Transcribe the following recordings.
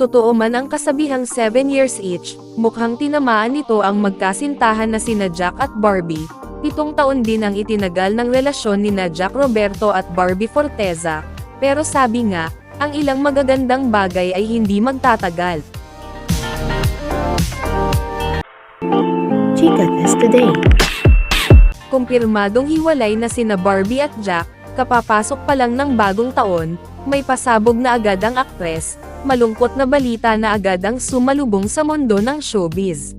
totoo man ang kasabihang 7 years each, mukhang tinamaan nito ang magkasintahan na sina Jack at Barbie. Pitong taon din ang itinagal ng relasyon ni na Jack Roberto at Barbie Forteza. Pero sabi nga, ang ilang magagandang bagay ay hindi magtatagal. Chica Test Today. Kumpirmadong hiwalay na sina Barbie at Jack, kapapasok pa lang ng bagong taon, may pasabog na agad ang aktres, malungkot na balita na agad ang sumalubong sa mundo ng showbiz.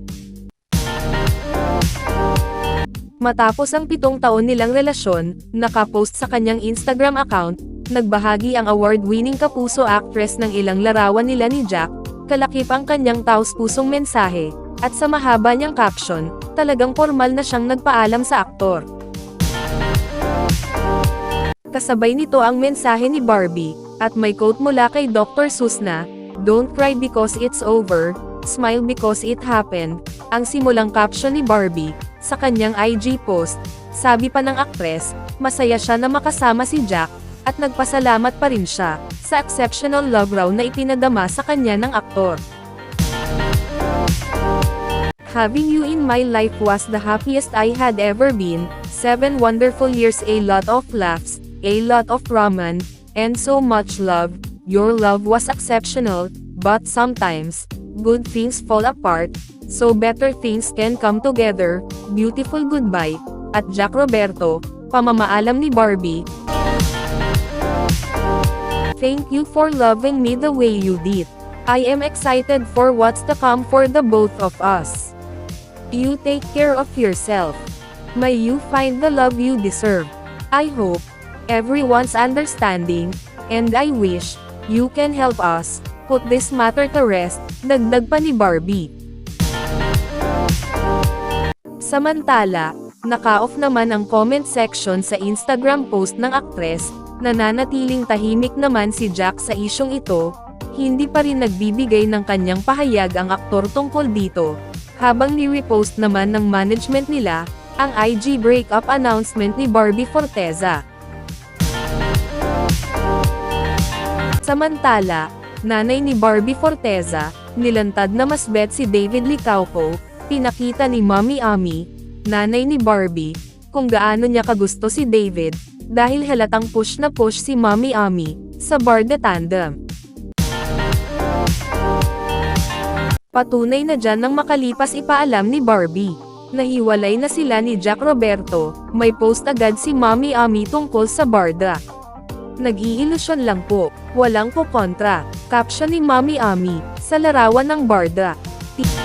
Matapos ang pitong taon nilang relasyon, nakapost sa kanyang Instagram account, nagbahagi ang award-winning kapuso actress ng ilang larawan nila ni Jack, kalakip ang kanyang taus-pusong mensahe, at sa mahaba niyang caption, talagang formal na siyang nagpaalam sa aktor. Kasabay nito ang mensahe ni Barbie, at may quote mula kay Dr. Seuss na, Don't cry because it's over, smile because it happened, ang simulang caption ni Barbie, sa kanyang IG post. Sabi pa ng aktres, masaya siya na makasama si Jack, at nagpasalamat pa rin siya, sa exceptional love raw na ipinadama sa kanya ng aktor. Having you in my life was the happiest I had ever been, seven wonderful years a lot of laughs, a lot of ramen, and so much love, your love was exceptional, but sometimes, good things fall apart, so better things can come together, beautiful goodbye, at Jack Roberto, pamamaalam ni Barbie. Thank you for loving me the way you did. I am excited for what's to come for the both of us. You take care of yourself. May you find the love you deserve. I hope everyone's understanding, and I wish you can help us put this matter to rest, dagdag pa ni Barbie. Samantala, naka-off naman ang comment section sa Instagram post ng aktres, nananatiling tahimik naman si Jack sa isyong ito, hindi pa rin nagbibigay ng kanyang pahayag ang aktor tungkol dito, habang ni-repost naman ng management nila, ang IG breakup announcement ni Barbie Forteza. Samantala, nanay ni Barbie Forteza, nilantad na masbet si David Licauco, pinakita ni Mommy Ami, nanay ni Barbie, kung gaano niya kagusto si David, dahil halatang push na push si Mommy Ami, sa Barda Tandem. Patunay na dyan nang makalipas ipaalam ni Barbie. Nahiwalay na sila ni Jack Roberto, may post agad si Mommy Ami tungkol sa Barda. Nag-iilusyon lang po, walang po kontra, caption ni Mommy Ami, sa larawan ng Barda. Ti-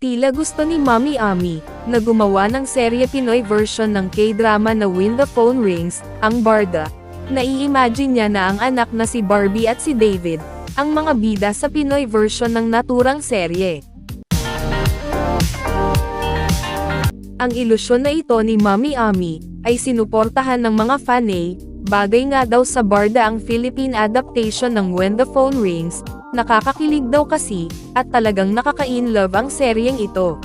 Tila gusto ni Mommy Ami, na gumawa ng serye Pinoy version ng K-drama na When the Phone Rings, ang Barda. Nai-imagine niya na ang anak na si Barbie at si David, ang mga bida sa Pinoy version ng naturang serye. Ang ilusyon na ito ni Mommy Ami, ay sinuportahan ng mga fanay, bagay nga daw sa Barda ang Philippine adaptation ng When the Phone Rings, nakakakilig daw kasi, at talagang nakaka-in-love ang seryeng ito.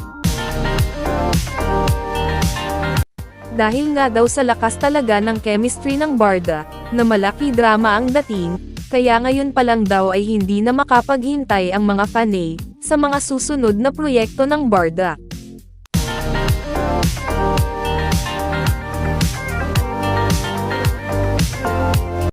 Dahil nga daw sa lakas talaga ng chemistry ng Barda, na malaki drama ang dating, kaya ngayon pa lang daw ay hindi na makapaghintay ang mga fanay, sa mga susunod na proyekto ng Barda.